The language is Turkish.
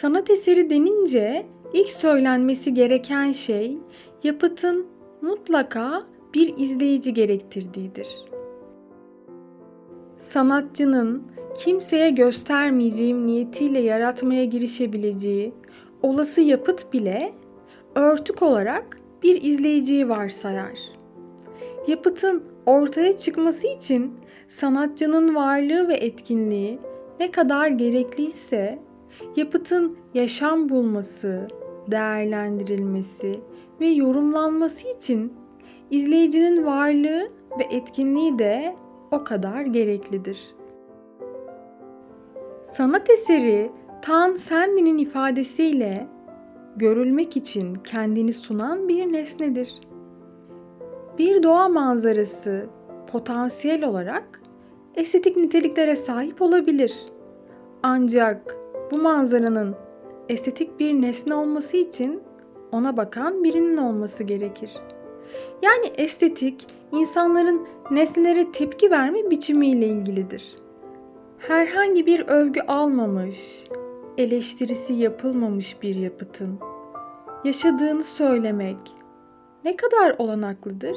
Sanat eseri denince ilk söylenmesi gereken şey yapıtın mutlaka bir izleyici gerektirdiğidir. Sanatçının kimseye göstermeyeceğim niyetiyle yaratmaya girişebileceği olası yapıt bile örtük olarak bir izleyiciyi varsayar. Yapıtın ortaya çıkması için sanatçının varlığı ve etkinliği ne kadar gerekliyse yapıtın yaşam bulması, değerlendirilmesi ve yorumlanması için izleyicinin varlığı ve etkinliği de o kadar gereklidir. Sanat eseri Tan Sendi'nin ifadesiyle görülmek için kendini sunan bir nesnedir. Bir doğa manzarası potansiyel olarak estetik niteliklere sahip olabilir. Ancak bu manzaranın estetik bir nesne olması için ona bakan birinin olması gerekir. Yani estetik insanların nesnelere tepki verme biçimiyle ilgilidir. Herhangi bir övgü almamış, eleştirisi yapılmamış bir yapıtın yaşadığını söylemek ne kadar olanaklıdır?